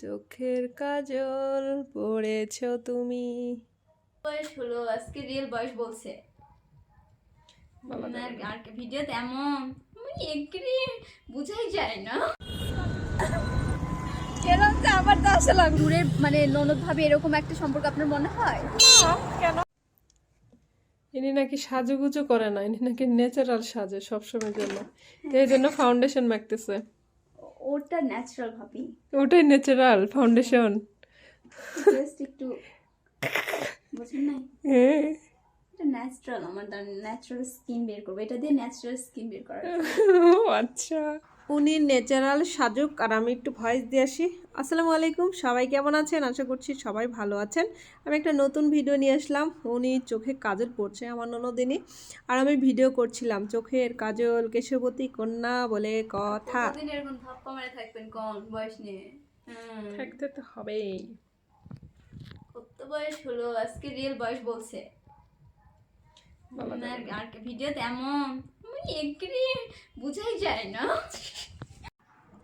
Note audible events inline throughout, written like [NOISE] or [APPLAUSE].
চোখের কাজল পড়েছ তুমি। বয়স হলো আজকে রিয়েল বয়স বলছে। আর ভিডিও তেমন। বুঝাই যায় না। এরকম তো দূরের মানে ননদ ভাবে এরকম একটা সম্পর্ক আপনার মনে হয়? ইনি নাকি সাজুগুজু করে না ইনি নাকি ন্যাচারাল সাজে সবসময়ের জন্য। এই জন্য ফাউন্ডেশন মাখতেছে। ওটা ন্যাচারাল ভাবি। ওটাই ন্যাচারাল ফাউন্ডেশন জাস্ট একটু বুঝেন না হ্যাঁ। এটা ন্যাচারাল আমার ন্যাচারাল স্কিন বের করব। এটা দিয়ে ন্যাচারাল স্কিন বের করা আচ্ছা। উনি ন্যাচারাল সাজুক আর আমি একটু ভয়েস দিয়ে আসি। আসসালামু আলাইকুম সবাই কেমন আছেন? আশা করছি সবাই ভালো আছেন। আমি একটা নতুন ভিডিও নিয়ে আসলাম। উনি চোখে কাজল পড়ছে আমার ননদিনই আর আমি ভিডিও করছিলাম চোখের কাজল কেশবতী কন্যা বলে কথা। এরকম ধাপ্পা মারে থাকবেন কোন বয়স নিয়ে। থাকতে তো হবেই। কত বয়স হলো? আজকে রিয়েল বয়স বলছে। বলা আর না। আর ভিডিও তেমন এগ্রি বুঝাই যায় না।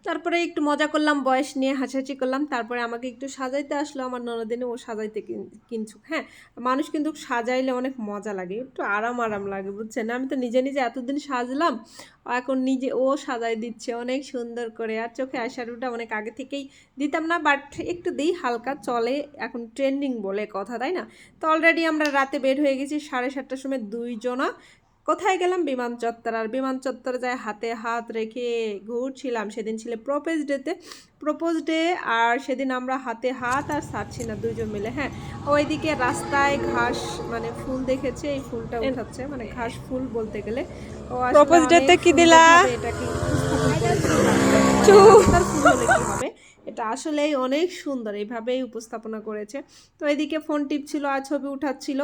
তারপরে একটু মজা করলাম, বয়স নিয়ে হাসাহাসি করলাম। তারপরে আমাকে একটু সাজাইতে আসলো আমার ননদিনে, ও সাজাইতে কিন- কিনছুক হ্যাঁ? মানুষ কিন্তু সাজাইলে অনেক মজা লাগে, একটু আরাম আরাম লাগে, বুঝছেন আমি তো নিজে নিজে এতদিন সাজলাম, এখন নিজে ও সাজাই দিচ্ছে, অনেক সুন্দর করে। আর চোখে আইশ্যাডোটা অনেক আগে থেকেই দিতাম না বাট একটু দিই, হালকা চলে, এখন ট্রেন্ডিং বলে কথা, তাই না? তো অলরেডি আমরা রাতে বের হয়ে গেছি সাড়ে সাতটার সময় দুইজনা কোথায় গেলাম? বিমান চত্বর। আর বিমান চত্বরে যায় হাতে হাত রেখে ঘুরছিলাম। সেদিন ছিল প্রপোজ ডেতে প্রপোজ ডে আর সেদিন আমরা হাতে হাত আর ছাড়ছি না দুজন মিলে হ্যাঁ? ওইদিকে রাস্তায় ঘাস মানে ফুল দেখেছে। এই ফুলটা উঠাচ্ছে। মানে ঘাস ফুল বলতে গেলে। ও প্রপোজ ডেতে কি দিলা? এটা এটাকে এটা আসলেই অনেক সুন্দর, এইভাবেই উপস্থাপনা করেছে। তো এদিকে ফোন টিপছিল আর ছবি উঠাচ্ছিল।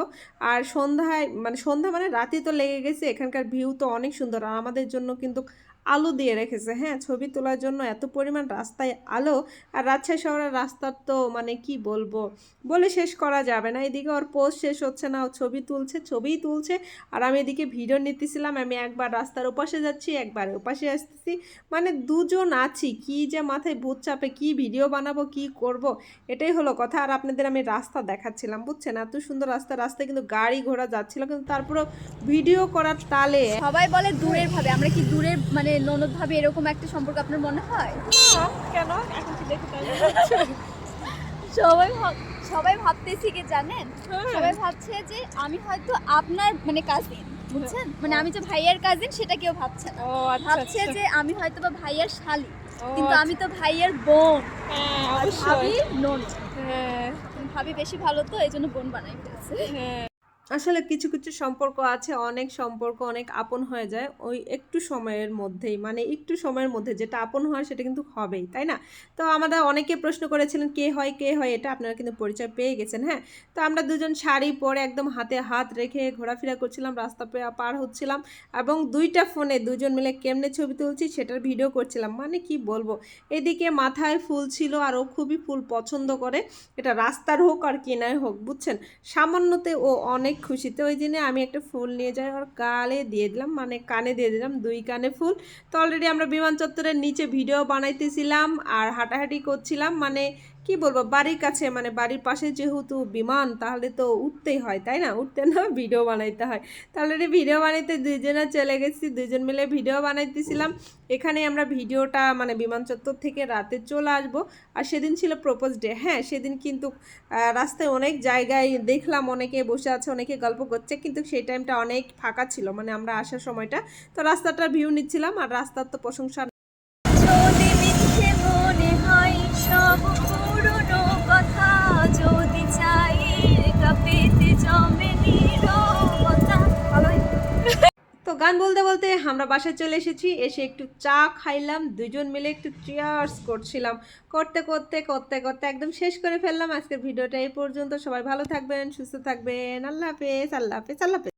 আর সন্ধ্যায় মানে সন্ধ্যা মানে রাতে তো লেগে গেছে, এখানকার ভিউ তো অনেক সুন্দর। আর আমাদের জন্য কিন্তু আলো দিয়ে রেখেছে। হ্যাঁ ছবি তোলার জন্য এত পরিমাণ রাস্তায় আলো। আর রাজশাহী শহরের রাস্তার তো মানে কি বলব? বলে শেষ করা যাবে না। এদিকে ওর পোস্ট শেষ হচ্ছে না, ও ছবি তুলছে, ছবিই তুলছে। আর আমি এদিকে ভিডিও নিতেছিলাম, আমি একবার রাস্তার ওপাশে যাচ্ছি, একবার ওপাশে আসতেছি। মানে দুজন আছি কি যে মাথায় ভূত চাপে কি ভিডিও বানাবো কি করব এটাই হলো কথা। আর আপনাদের আমি রাস্তা দেখাচ্ছিলাম বুঝছেন? এত সুন্দর রাস্তা রাস্তায় কিন্তু গাড়ি ঘোড়া যাচ্ছিল কিন্তু তারপরেও ভিডিও করার তালে সবাই বলে দূরের ভাবে আমরা কি দূরের মানে ননদ ভাবে এরকম একটা সম্পর্ক আপনার মনে হয়? কেন? এখন কি দেখে তাই সবাই সবাই ভাবতেছি কি জানেন? সবাই ভাবছে যে আমি হয়তো আপনার মানে কাজিন বুঝছেন? মানে আমি যে ভাইয়ার কাজিন সেটা কেউ ভাবছে না। ও আচ্ছা ভাবছে আচ্ছা। যে আমি হয়তো বা ভাইয়ার শালি। কিন্তু আমি তো ভাইয়ের বোন। হ্যাঁ ভাবি ননদ। হ্যাঁ। ভাবি বেশি ভালো তো এই জন্য বোন বানাই ফেলছে। হ্যাঁ। আসলে কিছু কিছু সম্পর্ক আছে, অনেক সম্পর্ক অনেক আপন হয়ে যায় ওই একটু সময়ের মধ্যেই। মানে একটু সময়ের মধ্যে যেটা আপন হয় সেটা কিন্তু হবেই, তাই না? তো আমাদের অনেকে প্রশ্ন করেছিলেন, কে হয় কে হয়? এটা আপনারা কিন্তু পরিচয় পেয়ে গেছেন হ্যাঁ? তো আমরা দুজন শাড়ি পরে একদম হাতে হাত রেখে ঘোরাফেরা করছিলাম, রাস্তা পার হচ্ছিলাম এবং দুইটা ফোনে দুজন মিলে কেমনে ছবি তুলছি সেটার ভিডিও করছিলাম। মানে কি বলব? এদিকে মাথায় ফুল ছিল আর ও খুবই ফুল পছন্দ করে। এটা রাস্তার হোক আর কেনায় হোক, বুঝছেন? সামান্যতে ও অনেক খুশিতে ওই দিনে আমি একটা ফুল নিয়ে যাই আর কালে দিয়ে দিলাম মানে কানে দিয়ে দিলাম দুই কানে ফুল। তো অলরেডি আমরা বিমান চত্বরের নিচে ভিডিও বানাইতেছিলাম আর হাঁটাহাঁটি করছিলাম মানে কি বলব, বাড়ির কাছে মানে বাড়ির পাশে যেহেতু বিমান, তাহলে তো উঠতেই হয়, তাই না? উঠতে না, [LAUGHS] ভিডিও বানাইতে হয়। তাহলে ভিডিও বানাইতে দুইজনে চলে গেছি, দুইজন মিলে ভিডিও বানাইতেছিলাম। এখানে আমরা ভিডিওটা মানে বিমান চত্বর থেকে রাতে চলে আসব। আর সেদিন ছিল প্রপোজ ডে হ্যাঁ সেদিন কিন্তু রাস্তায় অনেক জায়গায় দেখলাম, অনেকে বসে আছে, অনেকে গল্প করছে, কিন্তু সেই টাইমটা অনেক ফাঁকা ছিল মানে আমরা আসার সময়টা। তো রাস্তাটার ভিউ নিচ্ছিলাম, আর রাস্তার তো প্রশংসা গান বলতে বলতে আমরা বাসায় চলে এসেছি। এসে একটু চা খাইলাম দুজন মিলে একটু চেয়ার্স করছিলাম। করতে করতে করতে করতে একদম শেষ করে ফেললাম। আজকের ভিডিওটা এই পর্যন্ত। সবাই ভালো থাকবেন, সুস্থ থাকবেন। আল্লাহ হাফেজ আল্লাহ হাফেজ আল্লাহ হাফেজ।